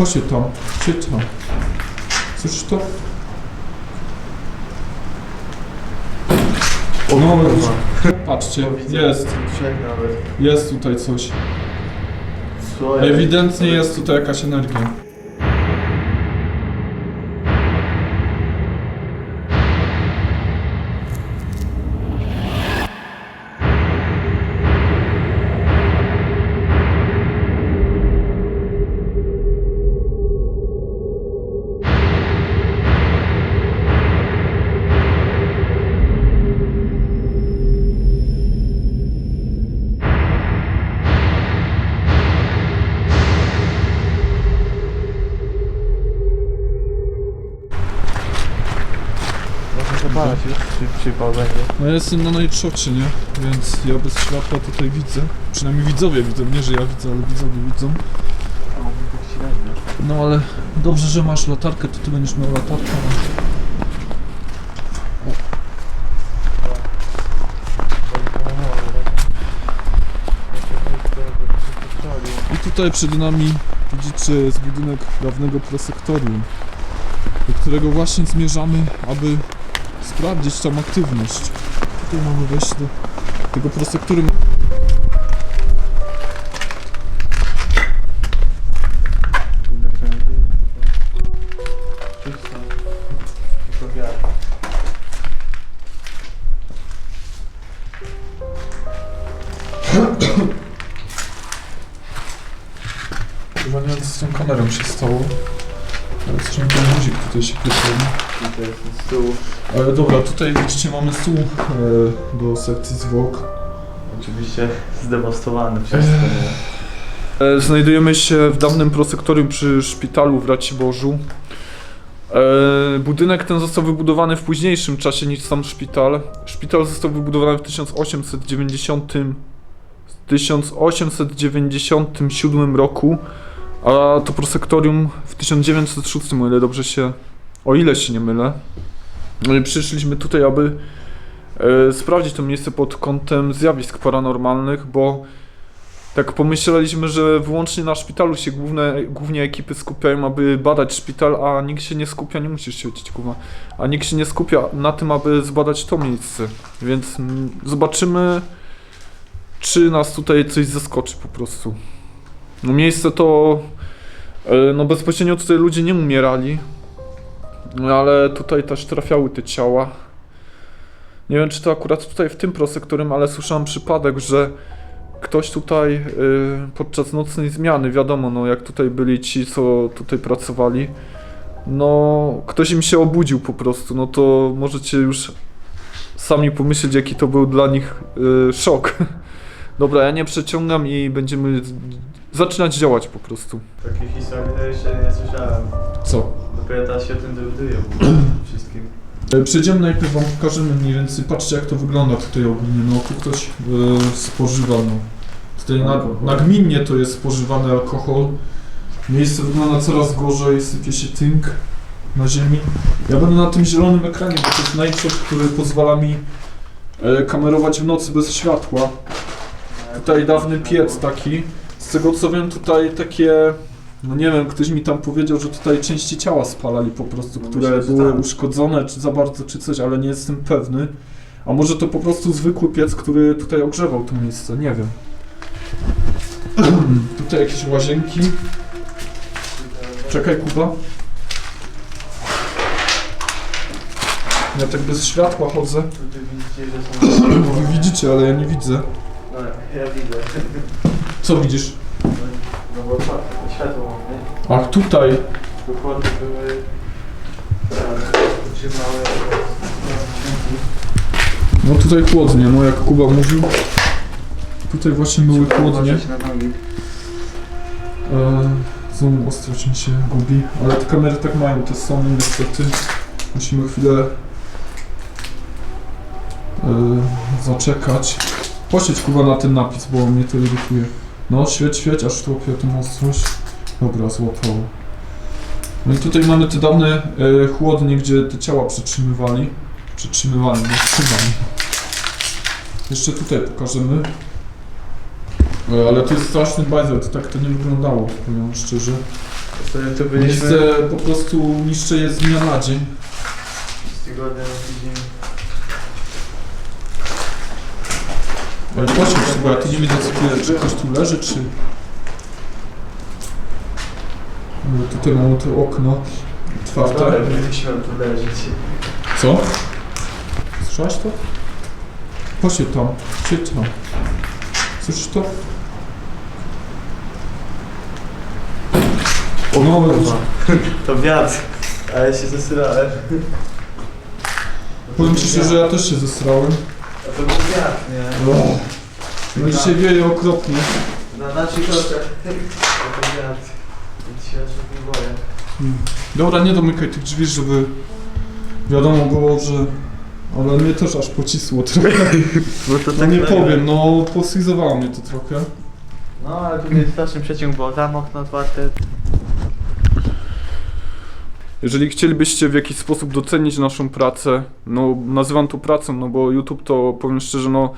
Chodź tam, siedź tam. Słyszysz to? No, patrzcie, jest, Trzech nawet. jest tutaj coś. Co Ewidentnie jest tutaj jakaś energia. No ja jestem na najczocie, nie? Więc ja bez światła tutaj widzę. Przynajmniej widzowie widzą, nie że ja widzę, ale widzowie widzą. No ale dobrze, że masz latarkę, to ty będziesz miał latarkę. I tutaj przed nami widzicie jest budynek dawnego prosektorium, do którego właśnie zmierzamy, aby sprawdzić tam aktywność. Tutaj mamy wejście do tego wiem co z tą kamerą się stało. Tutaj jest z tyłu. Dobra, tutaj widzicie mamy stół e, do sekcji zwłok. Oczywiście zdewastowany wszystko. nie? E, Znajdujemy się w dawnym prosektorium przy szpitalu w Raciborzu. E, Budynek ten został wybudowany w późniejszym czasie niż sam szpital. Szpital został wybudowany w 1890, 1897 roku, a to prosektorium w 1906, o ile dobrze się, o ile się nie mylę. No przyszliśmy tutaj, aby e, sprawdzić to miejsce pod kątem zjawisk paranormalnych, bo tak pomyśleliśmy, że wyłącznie na szpitalu się główne, głównie ekipy skupiają, aby badać szpital, a nikt się nie skupia, nie musisz świecić Kuba, a nikt się nie skupia na tym, aby zbadać to miejsce. Więc mm, zobaczymy, czy nas tutaj coś zaskoczy po prostu. No miejsce to, e, no bezpośrednio tutaj ludzie nie umierali, ale tutaj też trafiały te ciała. Nie wiem, czy to akurat tutaj w tym prosektorem, ale słyszałem przypadek, że ktoś tutaj y, podczas nocnej zmiany, wiadomo, no jak tutaj byli ci, co tutaj pracowali, no ktoś im się obudził po prostu, no to możecie już sami pomyśleć, jaki to był dla nich y, szok. Dobra, ja nie przeciągam i będziemy zaczynać działać po prostu. Takiej historii to jeszcze nie słyszałem. Co? Dopiero teraz się o tym dowiaduję w ogóle wszystkim. E, Przejdziemy najpierw wam pokażemy mniej więcej, patrzcie jak to wygląda tutaj ogólnie, no tu ktoś e, spożywa, no. Tutaj na, Alkohol. nagminnie to jest spożywany alkohol. Miejsce wygląda coraz gorzej, sypie się tynk na ziemi. Ja będę na tym zielonym ekranie, bo to jest najczot, który pozwala mi e, kamerować w nocy bez światła. Tutaj dawny piec taki. Z tego co wiem tutaj takie, no nie wiem, ktoś mi tam powiedział, że tutaj części ciała spalali po prostu, No które myślę, że były tak. uszkodzone czy za bardzo czy coś, ale nie jestem pewny. A może to po prostu zwykły piec, który tutaj ogrzewał to miejsce, nie wiem. tutaj jakieś łazienki. Czekaj Kuba. Ja tak bez światła chodzę. Tutaj widzicie, że są... Bo wy widzicie, ale ja nie widzę. Ja widzę. Co widzisz? No bo otwarte to światło mam, nie? Ach, tutaj. Dokładnie były... Tak, trzymały... No tutaj chłodnie, no jak Kuba mówił. Tutaj właśnie były chłodnie. E, zoom ostrość mi się gubi, ale te kamery tak mają, te Sony niestety. Musimy chwilę e, zaczekać. Posiedź Kuba na ten napis, bo mnie to irytuje. No, świeć, świeć, aż tu łapie tą ostrość. Dobra, złapało. No i tutaj mamy te dawne e, chłodnie, gdzie te ciała przetrzymywali. Przetrzymywali, nie trzymali. Jeszcze tutaj pokażemy. E, Ale to jest straszny bajzel, to tak to nie wyglądało, powiem szczerze. To tu byliśmy Miejsce po prostu niszczę je z dnia na dzień. z tygodnia na tydzień. Ale bo ja tu nie tu jest, czy ktoś tu leży, czy... No, tutaj mamy to okno otwarte. Dobra, byliśmy tu leżeć. Co? Słyszałeś to? Posiedź tam, siedź tam. Słyszysz to? O, no, kurwa. To wiatr. A ja się zesrałem. powiem ci szczerze, że ja też się zesrałem. To był wiatr, nie? No dzisiaj wieje okropnie. Na naszych oczach. To wiatr. Więc się aż nie boję. Dobra, nie domykaj tych drzwi, żeby wiadomo było, że... Ale mnie też aż pocisło trochę. No to No nie powiem, no poslizowało mnie to trochę. No ale tu jest straszny przeciąg, bo tam okno otwarte. Jeżeli chcielibyście w jakiś sposób docenić naszą pracę, no nazywam to pracą, no bo YouTube to powiem szczerze, no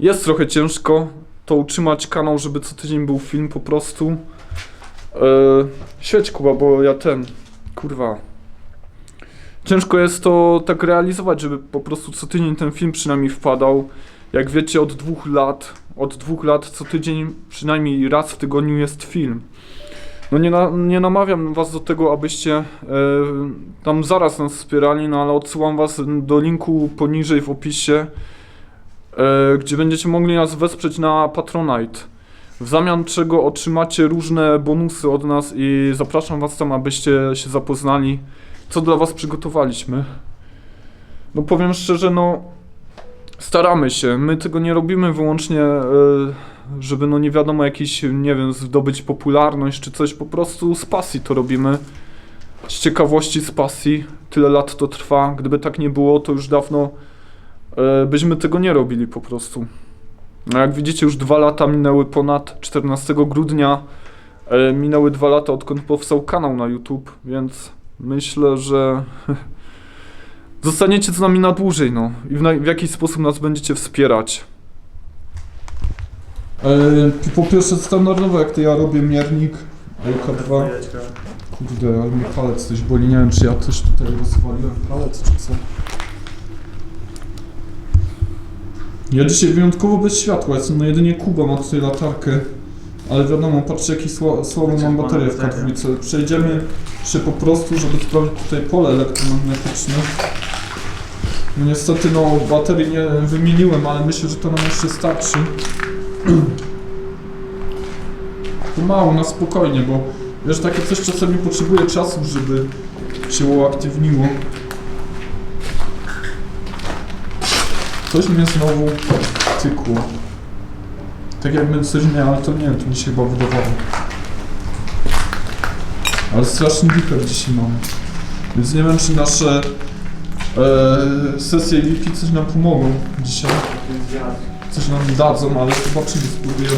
jest trochę ciężko to utrzymać kanał, żeby co tydzień był film po prostu. Świeć Kuba, bo ja ten, kurwa. Ciężko jest to tak realizować, żeby po prostu co tydzień ten film przynajmniej wpadał. Jak wiecie, od dwóch lat, od dwóch lat co tydzień przynajmniej raz w tygodniu jest film. No nie, na, nie namawiam was do tego, abyście e, tam zaraz nas wspierali, no ale odsyłam was do linku poniżej w opisie, e, gdzie będziecie mogli nas wesprzeć na Patronite. W zamian czego otrzymacie różne bonusy od nas i zapraszam was tam, abyście się zapoznali, co dla was przygotowaliśmy. No powiem szczerze, no staramy się. My tego nie robimy wyłącznie, e, żeby no nie wiadomo jakiś, nie wiem, zdobyć popularność czy coś. Po prostu z pasji to robimy. Z ciekawości, z pasji. Tyle lat to trwa. Gdyby tak nie było, to już dawno e, byśmy tego nie robili po prostu. No jak widzicie, już dwa lata minęły ponad 14 grudnia. E, minęły dwa lata, odkąd powstał kanał na YouTube, więc myślę, że zostaniecie z nami na dłużej, no. I w, w jakiś sposób nas będziecie wspierać. E, po pierwsze standardowo, jak to ja robię miernik LK2. Jajeczka. Kurde, ale mi palec coś boli, nie wiem czy ja też tutaj rozwaliłem palec czy co. Ja dzisiaj wyjątkowo bez światła jestem, no jedynie Kuba ma tutaj latarkę. Ale wiadomo, patrzcie jaki sła, słabą mam baterię w K2. Przejdziemy się po prostu, żeby sprawdzić tutaj pole elektromagnetyczne. No niestety no baterii nie wymieniłem, ale myślę, że to nam jeszcze starczy. Pomału, na spokojnie, bo wiesz, takie coś czasami potrzebuje czasu, żeby się uaktywniło. Coś mnie znowu tykło. Tak jakby coś nie, ale to nie wiem, to mi się chyba wydawało. Ale straszny wiper dzisiaj mam. Więc nie wiem, czy nasze e, sesje VIP coś nam pomogą dzisiaj. Coś nam dadzą, ale chyba przyjdzie spróbujemy.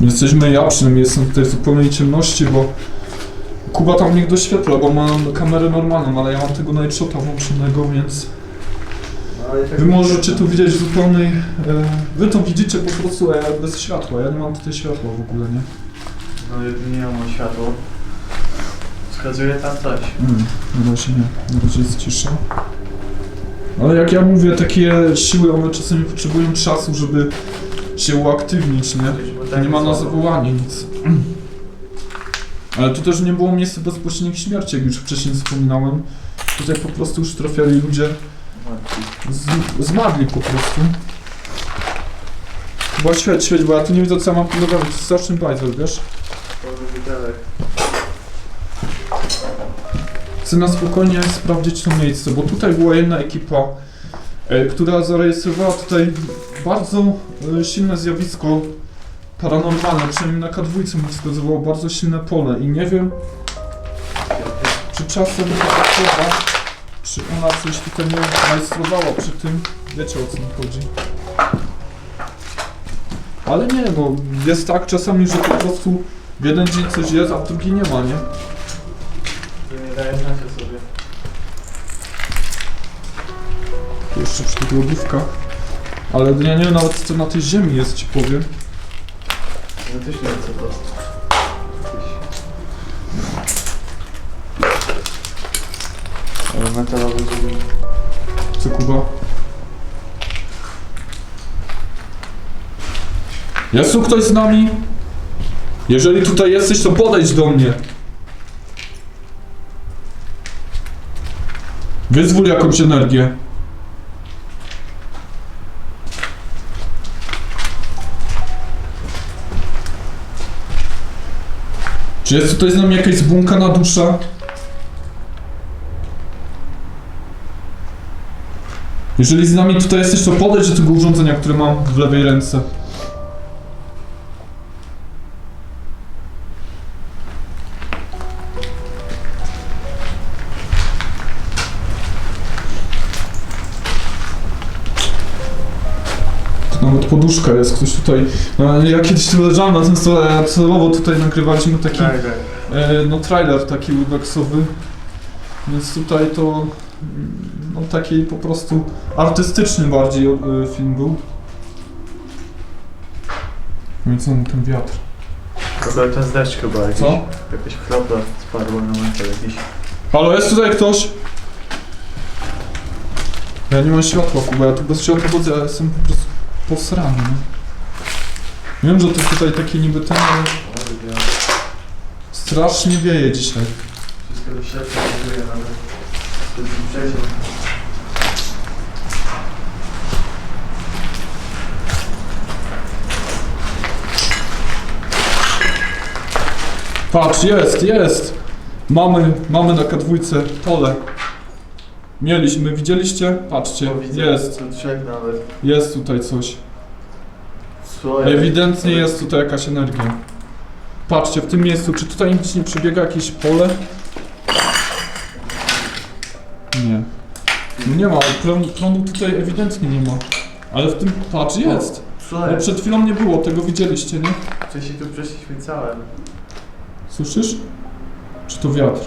Jesteśmy, ja przynajmniej jestem tutaj w zupełnej ciemności, bo Kuba tam niech doświetla, bo ma kamerę normalną, ale ja mam tego night shota włączonego, więc No, tak wy możecie tu widzieć w zupełnej... E, wy to widzicie po prostu bez światła, ja nie mam tutaj światła w ogóle, nie? No jedynie ja mam światło. Wskazuje tam coś. Mm, na razie nie, na razie jest cisza. Ale jak ja mówię, takie siły, one czasami potrzebują czasu, żeby się uaktywnić, nie? Tak Nie ma na zawołanie nic. Ale tu też nie było miejsca bezpośrednich śmierci, jak już wcześniej wspominałem. Tutaj po prostu już trafiali ludzie, z, zmarli po prostu. Chyba świeć, świeć, bo ja tu nie widzę co ja mam pilnować, to jest straszny bajzel, wiesz? Pełny. Chcę na spokojnie sprawdzić to miejsce, bo tutaj była jedna ekipa, e, która zarejestrowała tutaj bardzo e, silne zjawisko paranormalne, przynajmniej na K2 mi wskazywało bardzo silne pole i nie wiem, czy czasem ta osoba, czy ona coś tutaj nie majstrowała przy tym, wiecie o co mi chodzi. Ale nie, no jest tak czasami, że po prostu w jeden dzień coś jest, a w drugi nie ma, nie? Nie daje znać o sobie. Tu jeszcze przy tych lodówkach. Ale ja nie wiem nawet co na tej ziemi jest, ci powiem. No też nie wiem co to. Ale metalowy dźwig. Co Kuba? Jest tu ktoś z nami? Jeżeli tutaj jesteś, to podejdź do mnie. Wyzwól jakąś energię. Czy jest tutaj z nami jakaś zbłąkana dusza? Jeżeli z nami tutaj jesteś, to podejdź do tego urządzenia, które mam w lewej ręce. Poduszka jest, ktoś tutaj... No, ja kiedyś tu leżałem na tym stole, celowo tutaj nagrywaliśmy taki... Tak, tak. E, no trailer taki Webexowy, więc tutaj to no taki po prostu artystyczny bardziej e, film był. Co mu ten wiatr? Ten z deszcz chyba jakiś. Co? Jakaś kropla spadła na metal jakiś. Halo, jest tutaj ktoś? Ja nie mam światła, Kuba, ja tu bez światła chodzę, ja jestem po prostu posrany, nie? Wiem, że to tutaj takie niby ten, ale strasznie wieje dzisiaj. wszystko środka buduję nawet. To jest przejście. Patrz, jest, jest! Mamy, mamy na K2 pole. Mieliśmy, widzieliście? Patrzcie, O, widzę. jest, Tu trzech nawet. jest tutaj coś. Co? Ewidentnie jest tutaj jakaś energia. Patrzcie, w tym miejscu, czy tutaj nic nie przebiega jakieś pole? Nie. No nie ma, prądu, prądu tutaj ewidentnie nie ma. Ale w tym, patrz, jest. Co No jest? przed chwilą nie było, tego widzieliście, nie? Wcześniej tu przeszliśmy całe. Słyszysz? Czy to wiatr?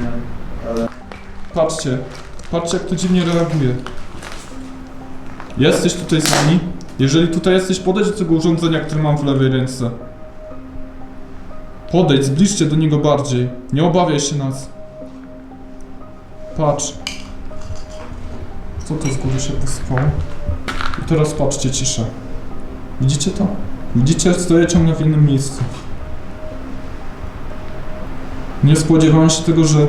Nie. Ale... Patrzcie, patrzcie jak to dziwnie reaguje. Jesteś tutaj z nami? Jeżeli tutaj jesteś, podejdź do tego urządzenia, które mam w lewej ręce. Podejdź, zbliżcie do niego bardziej. Nie obawiaj się nas. Patrz. Co to z góry się posypało? I teraz patrzcie, cisza. Widzicie to? Widzicie? Stoję ciągle w innym miejscu. Nie spodziewałem się tego, że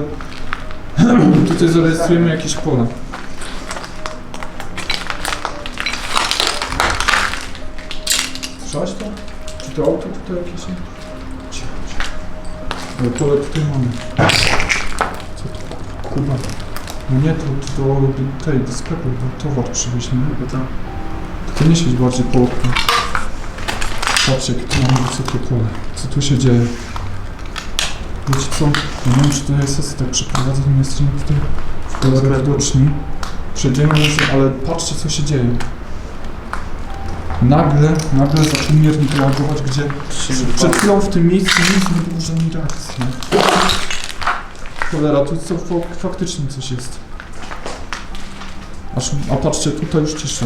Tutaj zarejestrujemy jakieś pole. Słyszałeś to? Czy to auto tutaj jakieś? Cicho, cicho. Ale pole tutaj mamy. Co to? Kuba. No nie, to, to do tej, do sklepu, bo towar przywieźli. nie? Bo to... Tylko nie świeć bardziej po oknie. Patrzcie, jakie tu mamy wysokie pole. Co tu się dzieje? Wiecie co? Ja nie wiem, czy to jest sesja tak przeprowadzę, my jesteśmy tutaj w kolorze widoczni. Przejdziemy może, ale patrzcie, co się dzieje. Nagle, nagle zaczął miernik reagować, gdzie przed chwilą w tym miejscu nic nie było żadnej reakcji. Cholera, tu co, fa- faktycznie coś jest. Aż, a patrzcie, tutaj już cisza.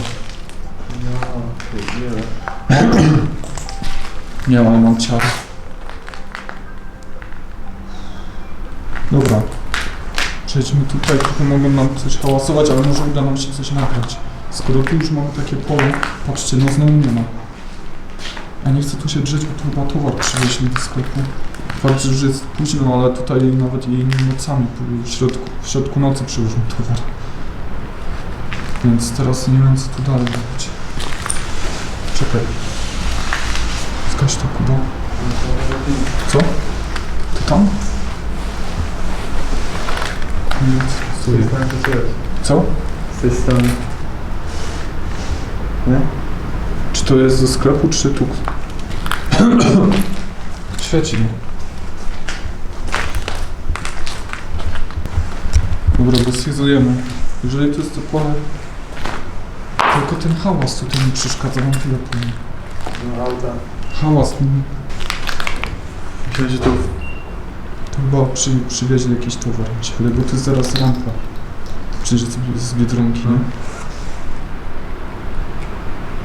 No, wiele. Nie mam, mam ciary. Dobra. Przejdźmy tutaj, trochę mogą nam coś hałasować, ale może uda nam się coś nagrać. Skoro tu już mamy takie pole, patrzcie, no znowu nie ma. Ja nie chcę tu się drzeć, bo tu chyba towar przywieźli do sklepu. Fakt, że jest późno, ale tutaj nawet jej nocami, w środku, w środku nocy przywożą towar. Więc teraz nie wiem, co tu dalej robić. Czekaj. Zgaś to, Kuba. Co? Ty tam? Nic. Co strony. Nie? Czy to jest ze sklepu, czy tu? Świeci mi. Dobra, dosjezujemy. Jeżeli to jest to pole... Tylko ten hałas tutaj mi przeszkadza, mam tyle powiem. No auta. Hałas mi... Myślę, że tu... To chyba przy, przywieźli jakiś towar, wydaje, bo to jest zaraz rampa. Że to z Biedronki, nie?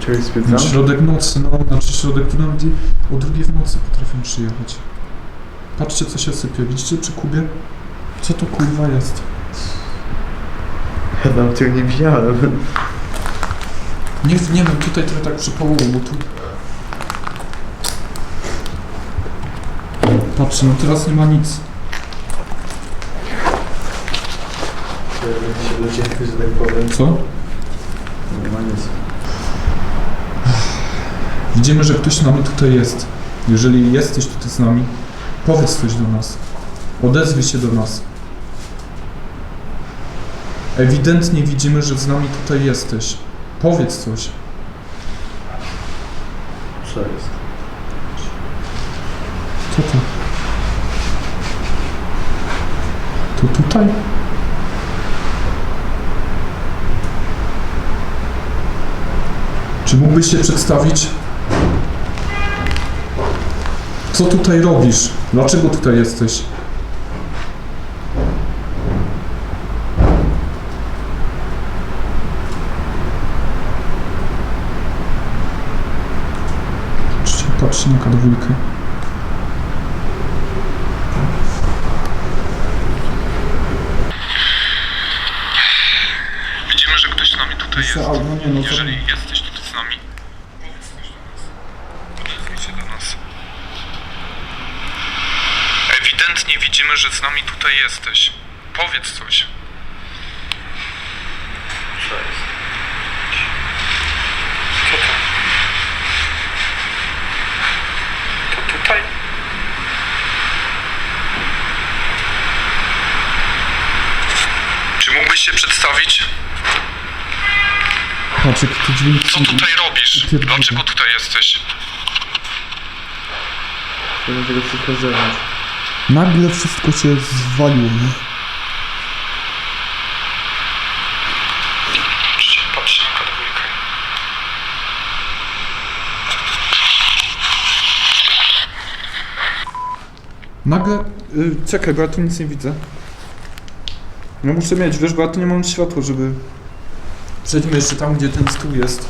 Czegoś zwiedzam? Środek nocy, no, znaczy środek, tu nawet i o drugiej w nocy potrafią przyjechać. Patrzcie, co się sypie, widzicie przy kubie? Co to kurwa jest? Ja tam tego nie widziałem. Nie, nie wiem, tutaj trochę tak przypałowo, bo tu... Patrzcie, no teraz nie ma nic. dociekły, że tak powiem. Co? Nie ma nic. Widzimy, że ktoś z nami tutaj jest. Jeżeli jesteś tutaj z nami, powiedz coś do nas. Odezwij się do nas. Ewidentnie widzimy, że z nami tutaj jesteś. Powiedz coś. Co jest? Co to? To tutaj? Czy mógłbyś się przedstawić? Co tutaj robisz? Dlaczego tutaj jesteś? Patrzcie na kadwójkę. Widzimy, że ktoś z nami tutaj jest. No nie, no to... Jeżeli jesteś tutaj z nami, powiedz coś do nas. Odezwij się do nas. Ewidentnie widzimy, że z nami tutaj jesteś. Powiedz coś. Co jest? Co to? To tutaj? Czy mógłbyś się przedstawić? Patrz, jakie te dźwięki Co tutaj robisz? Dlaczego tutaj jesteś? Tego wszystko zewnątrz. Nagle wszystko się zwaliło, nie? Nagle... Y, czekaj, bo ja tu nic nie widzę. Ja muszę mieć, wiesz, bo ja tu nie mam światła, żeby... Przejdźmy jeszcze tam, gdzie ten stół jest.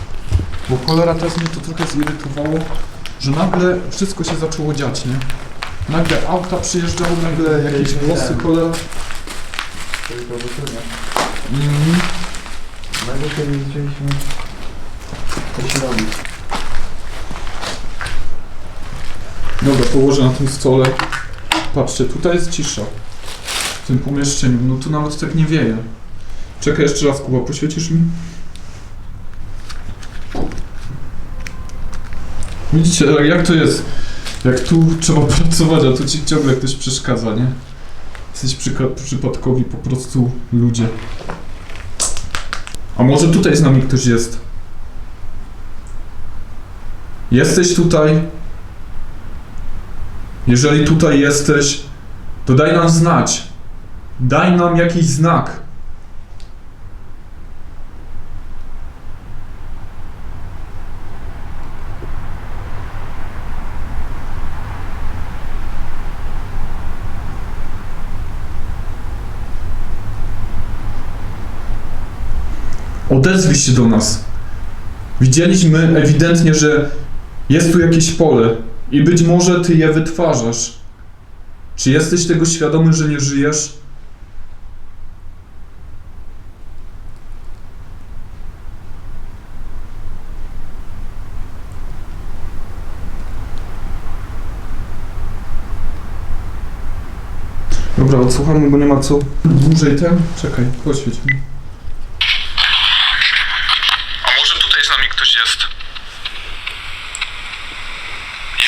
Bo cholera teraz mnie to trochę zirytowało, że nagle wszystko się zaczęło dziać, nie? Nagle auta przyjeżdżały, nagle jakieś głosy, cholera. To. Mhm. Nagle się nie widzieliśmy. Co się robi? Dobra, położę na tym stole. Patrzcie, tutaj jest cisza. W tym pomieszczeniu. No tu nawet tak nie wieje. Czekaj jeszcze raz, Kuba, poświecisz mi? Widzicie, jak to jest? Jak tu trzeba pracować, a tu ci ciągle ktoś przeszkadza, nie? Jesteś przypadkowi po prostu ludzie. A może tutaj z nami ktoś jest? Jesteś tutaj? Jeżeli tutaj jesteś, to daj nam znać. Daj nam jakiś znak. Odezwij się do nas. Widzieliśmy ewidentnie, że jest tu jakieś pole i być może ty je wytwarzasz. Czy jesteś tego świadomy, że nie żyjesz? Dobra, odsłuchamy, bo nie ma co dłużej ten. Czekaj, poświeć mi. A może tutaj z nami ktoś jest?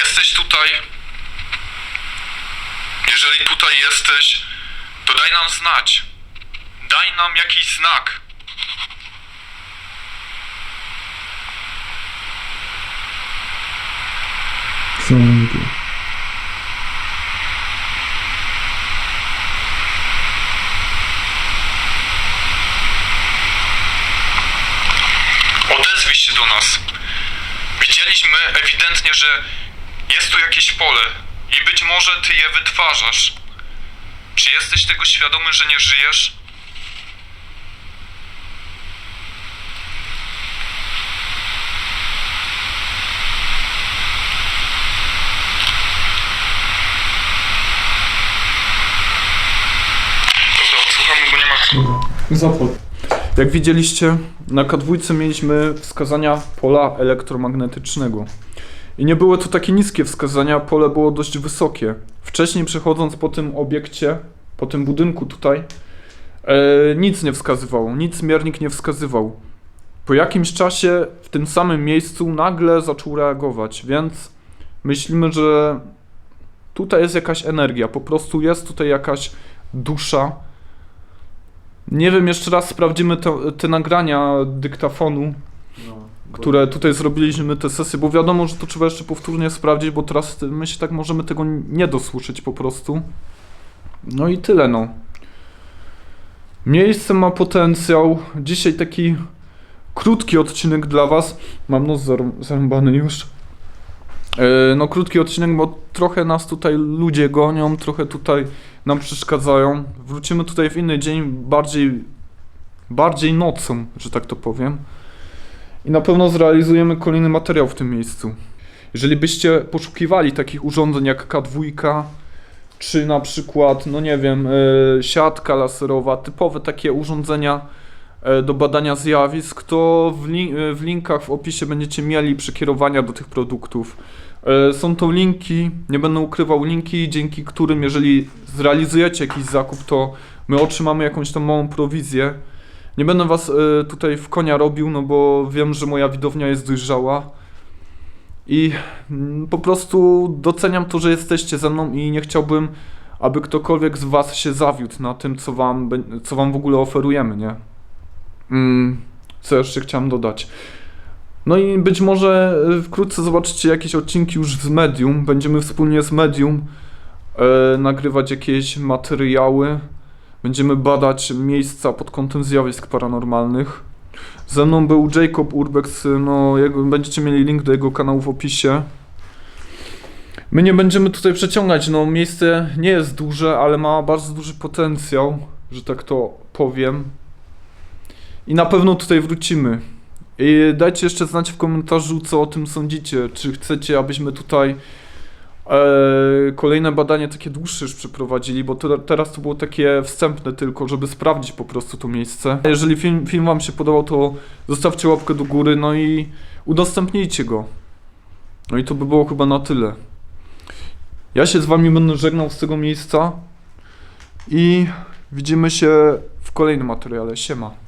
Jesteś tutaj? Jeżeli tutaj jesteś, to daj nam znać. Daj nam jakiś znak. Mówi? Odezwij się do nas. Widzieliśmy ewidentnie, że jest tu jakieś pole i być może ty je wytwarzasz. Czy jesteś tego świadomy, że nie żyjesz? Dobra, bo nie ma Jak widzieliście, na K2 mieliśmy wskazania pola elektromagnetycznego. I nie były to takie niskie wskazania, pole było dość wysokie. Wcześniej przechodząc po tym obiekcie, po tym budynku tutaj, e, nic nie wskazywało, nic miernik nie wskazywał. Po jakimś czasie w tym samym miejscu nagle zaczął reagować, więc myślimy, że tutaj jest jakaś energia, po prostu jest tutaj jakaś dusza, nie wiem, jeszcze raz sprawdzimy te, te nagrania dyktafonu, No. Które tutaj zrobiliśmy, te sesje, bo wiadomo, że to trzeba jeszcze powtórnie sprawdzić, bo teraz my się tak możemy tego nie dosłyszeć po prostu. No i tyle, no. Miejsce ma potencjał. Dzisiaj taki krótki odcinek dla Was. Mam nos zarą- zarąbany już. E, No krótki odcinek, bo trochę nas tutaj ludzie gonią, trochę tutaj nam przeszkadzają. Wrócimy tutaj w inny dzień, bardziej, bardziej nocą, że tak to powiem. I na pewno zrealizujemy kolejny materiał w tym miejscu. Jeżeli byście poszukiwali takich urządzeń jak K2, czy na przykład, no nie wiem, e, siatka laserowa, typowe takie urządzenia e, do badania zjawisk, to w, li- e, w linkach w opisie będziecie mieli przekierowania do tych produktów. Są to linki, nie będę ukrywał linki, dzięki którym jeżeli zrealizujecie jakiś zakup, to my otrzymamy jakąś tam małą prowizję. Nie będę was e, tutaj w konia robił, no bo wiem, że moja widownia jest dojrzała. I mm, po prostu doceniam to, że jesteście ze mną i nie chciałbym, aby ktokolwiek z was się zawiódł na tym, co wam, co wam w ogóle oferujemy, nie? Mm, co jeszcze chciałem dodać? No i być może e, wkrótce zobaczycie jakieś odcinki już z Medium. Będziemy wspólnie z Medium e, nagrywać jakieś materiały. Będziemy badać miejsca pod kątem zjawisk paranormalnych. Ze mną był Jacob Urbex, no jak będziecie mieli link do jego kanału w opisie. My nie będziemy tutaj przeciągać, no miejsce nie jest duże, ale ma bardzo duży potencjał, że tak to powiem. I na pewno tutaj wrócimy. I dajcie jeszcze znać w komentarzu, co o tym sądzicie. Czy chcecie, abyśmy tutaj kolejne badanie takie dłuższe już przeprowadzili, bo to, teraz to było takie wstępne tylko, żeby sprawdzić po prostu to miejsce. Jeżeli film, film Wam się podobał, to zostawcie łapkę do góry, no i udostępnijcie go. No i to by było chyba na tyle. Ja się z Wami będę żegnał z tego miejsca i widzimy się w kolejnym materiale. Siema.